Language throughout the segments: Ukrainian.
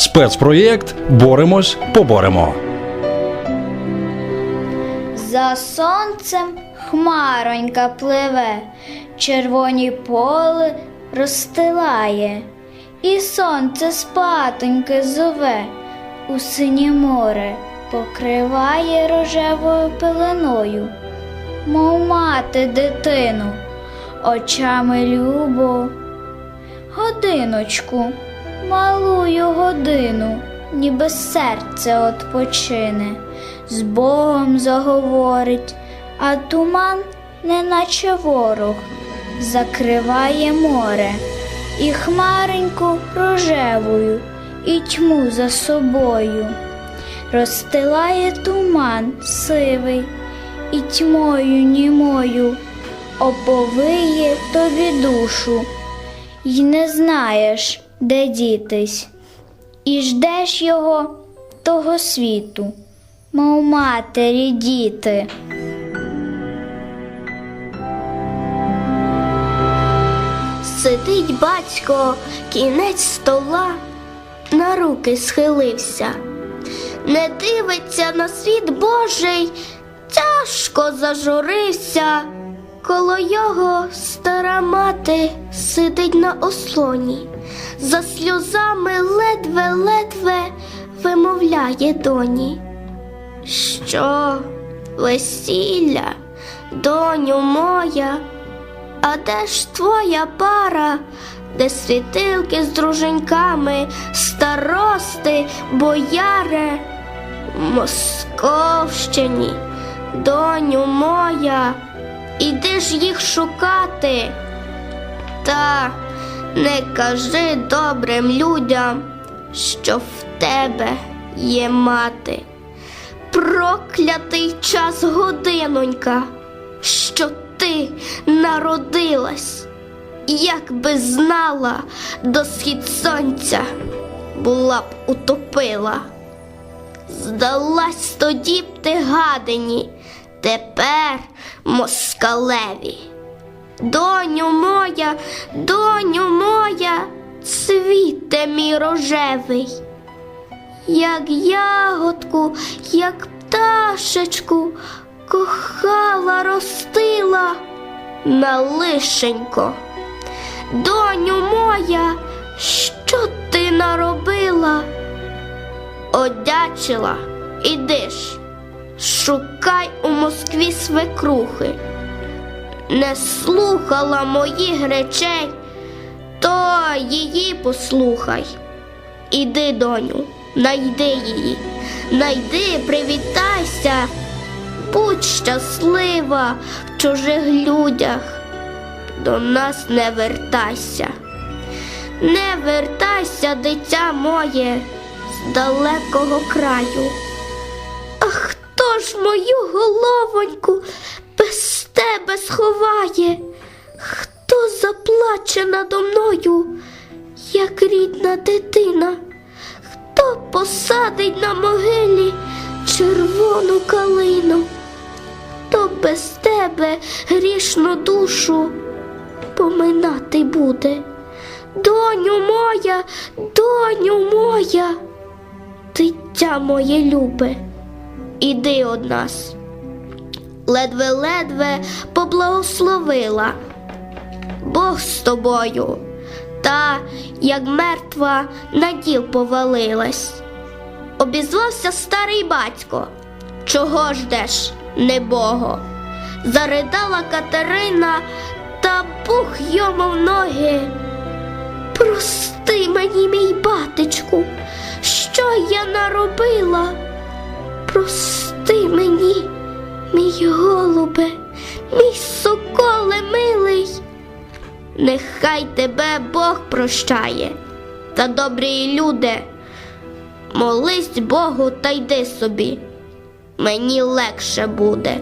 Спецпроєкт Боремось, поборемо. За сонцем хмаронька пливе, червоні поли розстилає, і сонце спатоньки зове, у синє море покриває рожевою пеленою, мов мати дитину, очами любо. Годиночку, малую годину, ніби серце отпочине, з Богом заговорить, а туман, неначе ворог, закриває море, і хмареньку рожевою, і тьму за собою. Розстилає туман сивий, і тьмою німою оповиє тобі душу. Й не знаєш, де дітись, і ждеш його того світу, мов матері діти. Сидить батько, кінець стола, на руки схилився, не дивиться на світ Божий, тяжко зажурився, коло його стара мати сидить на ослоні, за сльозами ледве-ледве вимовляє доні. Що, весілля, доню моя? А де ж твоя пара, де світилки з друженьками, старости, бояре, Московщині, доню моя, іди ж їх шукати. Та не кажи добрим людям, що в тебе є мати. Проклятий час годинонька, що ти народилась, як би знала до схід сонця, була б утопила. Здалась тоді б ти гадині, тепер москалеві. Доню моя, доню моя, цвіте мій рожевий, як ягодку, як пташечку, кохала, ростила на лишенько. Доню моя, що ти наробила? Одячила, іди ж, шукай у Москві свекрухи. Не слухала моїх речей, то її послухай. Іди, доню, найди її, найди, привітайся, будь щаслива в чужих людях, до нас не вертайся. Не вертайся, дитя моє, з далекого краю. А хто ж мою головоньку тебе сховає? Хто заплаче надо мною, як рідна дитина? Хто посадить на могилі червону калину? Хто без тебе грішну душу поминати буде? Доню моя, доню моя, дитя моє любе, іди од нас. Ледве-ледве поблагословила Бог з тобою, та, як мертва, на діл повалилась. Обізвався старий батько. Чого ждеш, небого? Заридала Катерина, та Бог йому в ноги. Прости мені, мій батечку, що я наробила? Прости мені, мій голубе, мій соколе милий. Нехай тебе Бог прощає, та добрі люди, молись Богу та йди собі, мені легше буде.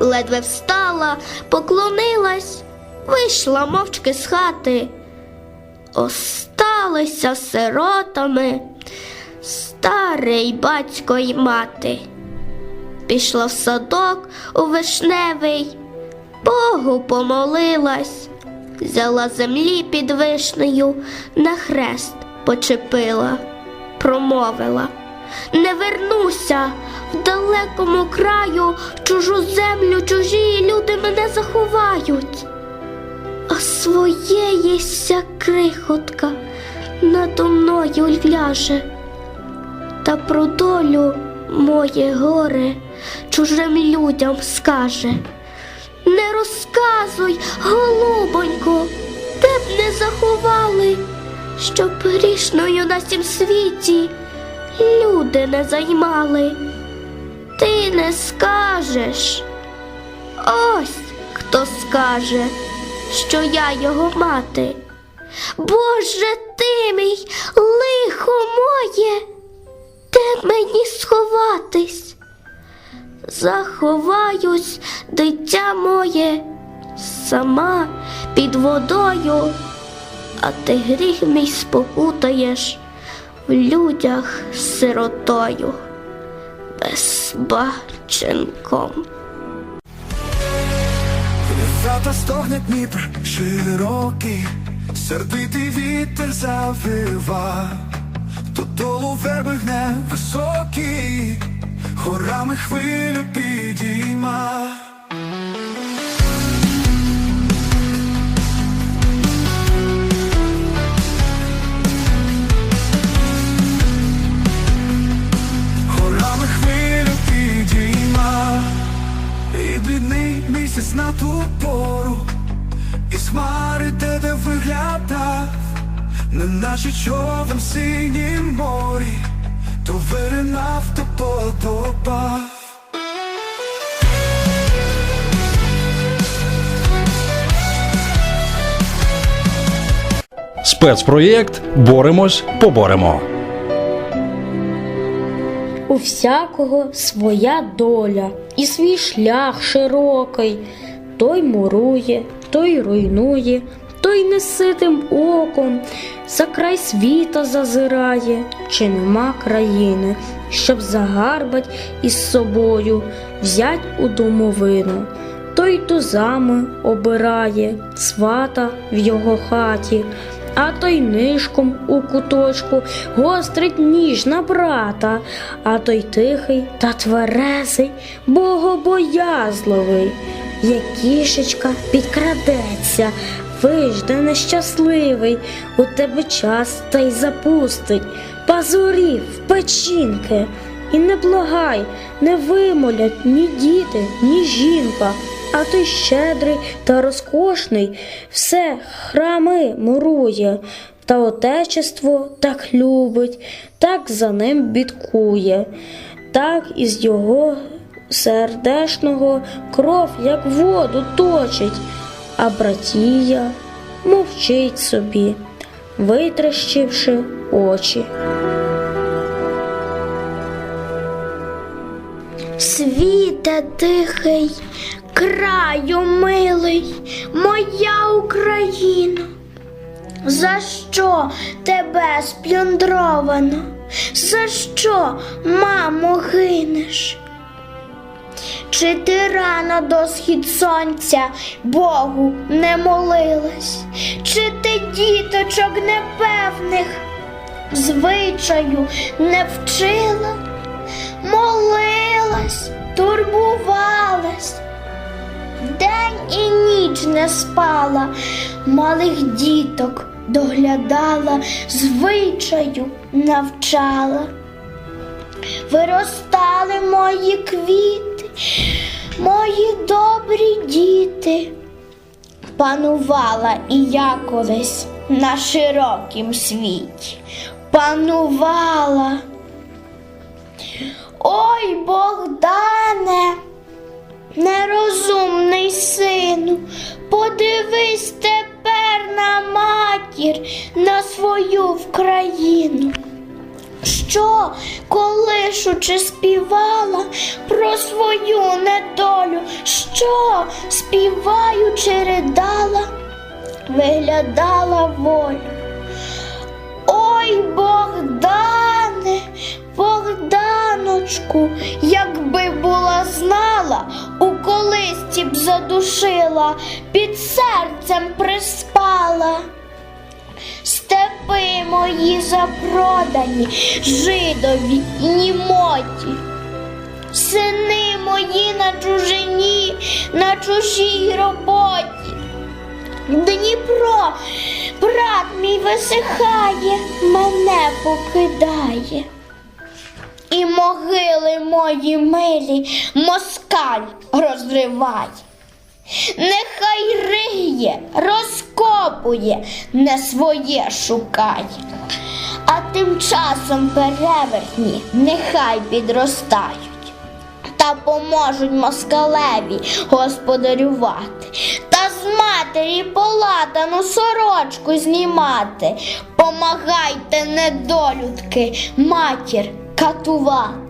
Ледве встала, поклонилась, вийшла мовчки з хати осталися сиротами старий батько й мати. Пішла в садок у вишневий, Богу помолилась, взяла землі під вишнею, на хрест почепила. промовила. Не вернуся в далекому краю, в чужу землю, чужі люди мене заховають. А своєїся крихотка надо мною ляже, та про долю моє горе чужим людям скаже. Не розказуй, голубонько, де б не заховали, щоб грішною на сім світі люди не займали. Ти не скажеш. Ось хто скаже, що я його мати. Боже ти мій, лихо моє, де мені сховатись? Заховаюсь, дитя моє, сама під водою, а ти гріх мій спокутаєш в людях сиротою, безбаченком. Хата стогне Дніпр широкий, сердитий вітер завива, додолу верби гне високі, горами хвилю підійма. Горами хвилю підійма. І блідний місяць на ту пору, і хмари де де виглядав, неначе човен в синім морі, то виринав, то. Спецпроєкт Боремось, поборемо. У всякого своя доля і свій шлях широкий. Той мурує, той руйнує, той неситим оком за край світа зазирає, чи нема країни, щоб загарбать із собою, взять у домовину. Той тузами обирає свата в його хаті, а той нишком у куточку гострить ніж на брата, а той тихий та тверезий, богобоязливий, як кішечка підкрадеться, вижде нещасливий, у тебе час та й запустить, пазурів, печінки. І не благай, не вимолять ні діти, ні жінка, а той щедрий та розкошний все храми мурує, та отечество так любить, так за ним бідкує, так із його сердешного кров, як воду точить, а братія мовчить собі, витріщивши очі. Світе тихий, краю милий, моя Україна. За що тебе сплюндровано? За що, мамо, гинеш? Чи ти рано до схід сонця Богу не молилась? Чи ти діточок непевних звичаю не вчила? молилась, турбувалась, день і ніч не спала, малих діток доглядала, звичаю навчала. Виростали мої квіти, мої добрі діти. Панувала і я колись на широкім світі. Панувала. Ой, Богдане, нерозумний сину, подивись тепер на матір, на свою Вкраїну. Що, колишучи співала про свою недолю, що, співаючи ридала, виглядала волю. Ой, Богдане, Богданочку, якби була знала, у колисці б задушила, під серцем приспала. Степ Степи мої запродані, жидові і німоті. Сини мої на чужині, на чужій роботі. Дніпро, брат мій висихає, мене покидає. І могили мої милі москаль розриває. Нехай розкопує, не своє шукає. А тим часом перевертні нехай підростають та поможуть москалеві господарювати, та з матері полатану сорочку знімати. Помагайте, недолюдки, матір катувати.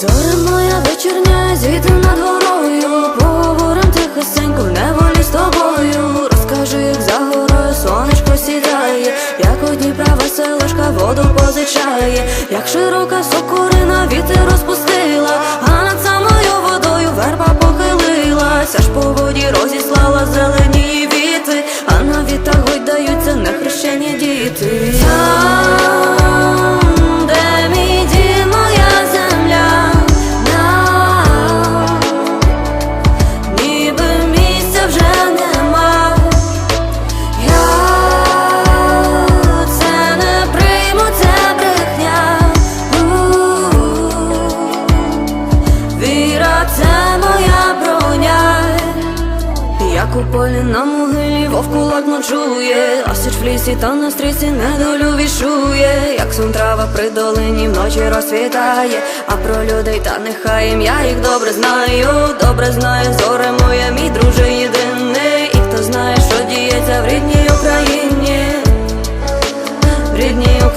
Зоря моя вечірня, звідти над горою, поговорим тихесенько в неволі з тобою. Розкажи, як за горою сонечко сідає, як у Дніпра веселочка воду позичає, як широка сокорина вітер розпустила, а над самою водою верба похилилась, аж по воді розіслала зелені віти, а на вітах гойдаються нехрещені діти.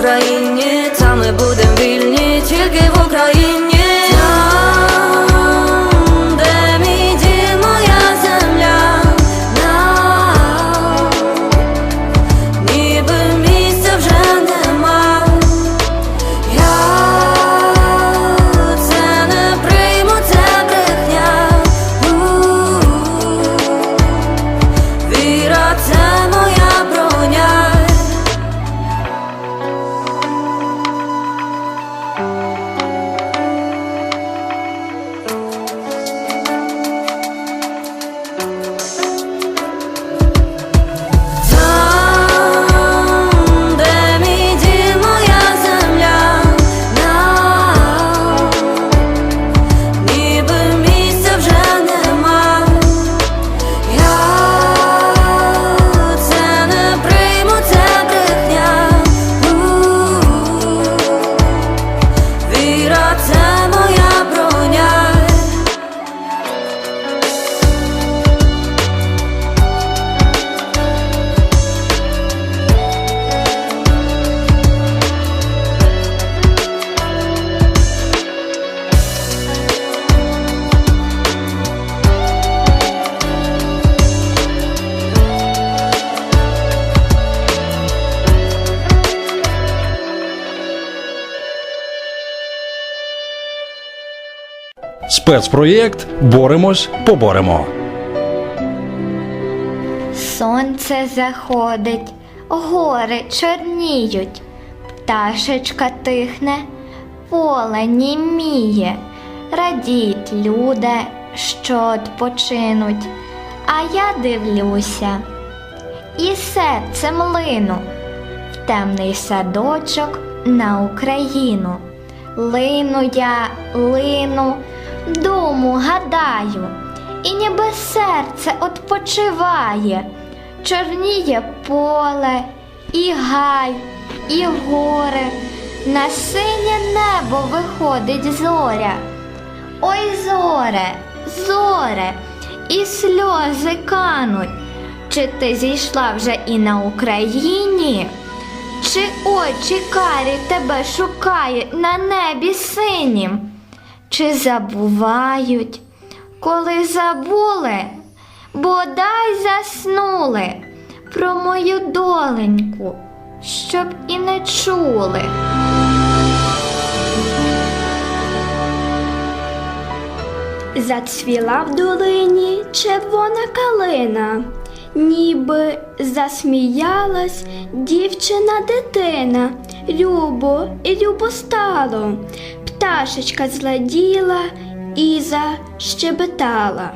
Україні, та ми будем Спецпроєкт Боремось, поборемо. Сонце заходить, гори чорніють, пташечка тихне, поле німіє, радіть люди, що відпочинуть, а я дивлюся, і серцем лину в темний садочок на Україну. Лину я, лину, думу гадаю, і ніби серце odpoczywає, чорніє поле, і гай, і гори, на синє небо виходить зоря. Ой, зоре, зоре, і сльози кануть. Чи ти зійшла вже і на Україні? Чи очі карі тебе шукають на небі синім? Чи забувають, коли забули, бодай заснули про мою доленьку, щоб і не чули. Зацвіла в долині червона калина, ніби засміялась дівчина дитина. Любо і любо стало, пташечка зладіла і защебетала.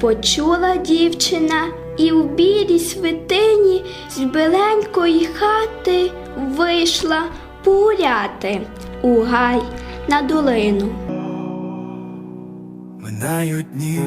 Почула дівчина і в білій свитині з біленької хати вийшла погуляти у гай на долину. Минають дні,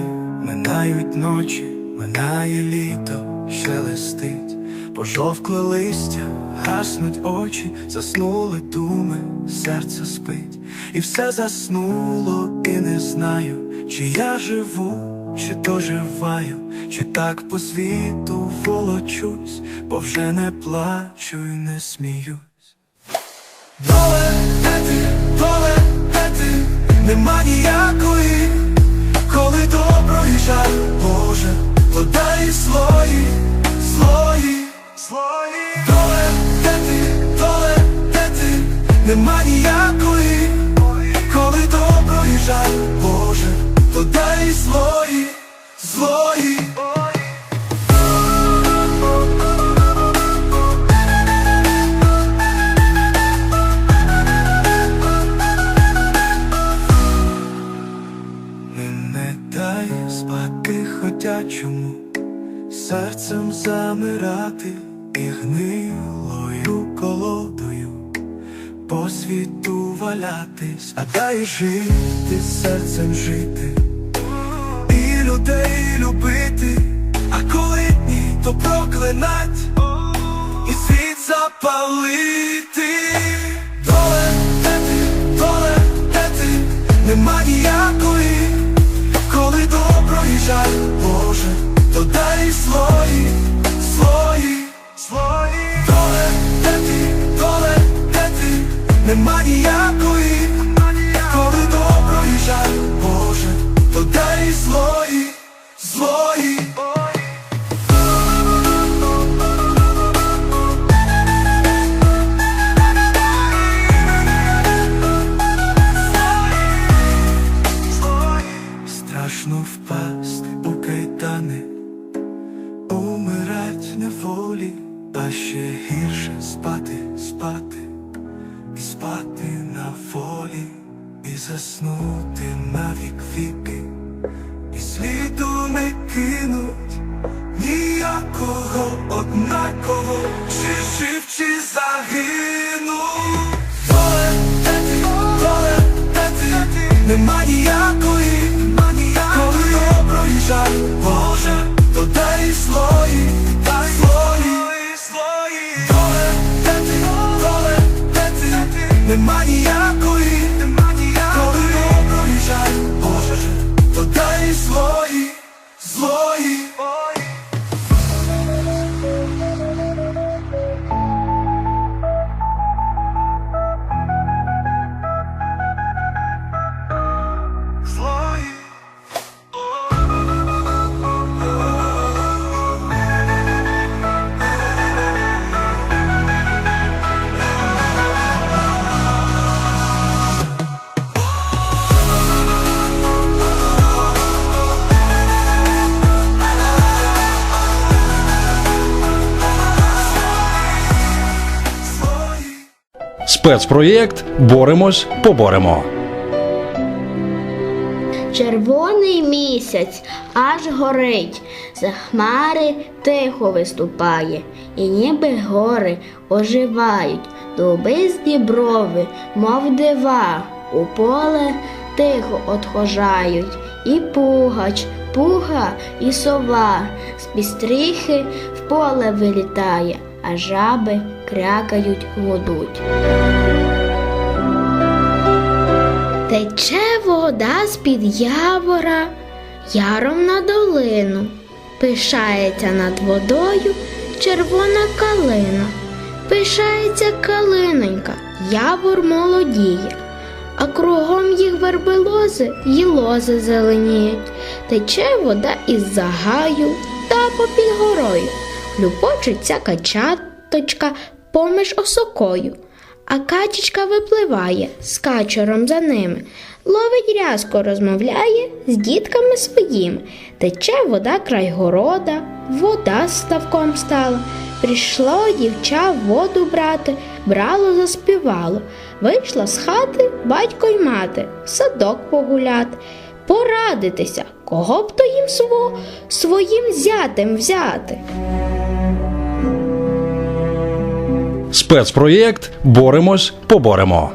минають ночі, минає літо, шелестить, пожовкле листя, гаснуть очі, заснули думи, серце спить, і все заснуло, і не знаю, чи я живу, чи доживаю, чи так по світу волочусь, бо вже не плачу і не сміюсь. Доле, де ти, доле, де нема ніякої, коли добро і жаль, Боже, подай слої, слої. Доле, де ти, доле, де ти, нема ніякої, коли добро і жаль, Боже, подай слої, слої. Не дай спати ходячому, серцем замирати гнилою колодою по світу валятись, а дай жити серцем жити, і людей любити, а коли ні, то проклинать. І світ запалити. Доле, доле, де нема ніякої, коли добро і жаль, Боже, то дай свої, свої, свої. Страшно впасть у кайдани, умирать на волі, а ще гірше спати, спати, спати на волі, і заснути Спецпроєкт Боремось, поборемо. Червоний місяць аж горить, за хмари тихо виступає, і ніби гори оживають, дуби з діброви, мов дива, у поле тихо отхожають, і пугач, пуга і сова, з пістріхи в поле вилітає, а жаби крякають гудуть. Тече вода з-під явора, яром на долину, пишається над водою червона калина, Пишається калинонька, явор молодіє, а кругом їх вербелози й лози зеленіють. Тече вода із загаю та попід горою. Люпочеться качаточка поміж осокою. А качечка випливає з качером за ними, ловить рязко, розмовляє з дітками своїми. Тече вода край города, вода ставком стала. Прийшло дівча воду брати, брало, заспівало. Вийшла з хати батько й мати, в садок погуляти, порадитися, кого б то їм сво, своїм зятем взяти. Спецпроєкт Боремось, поборемо.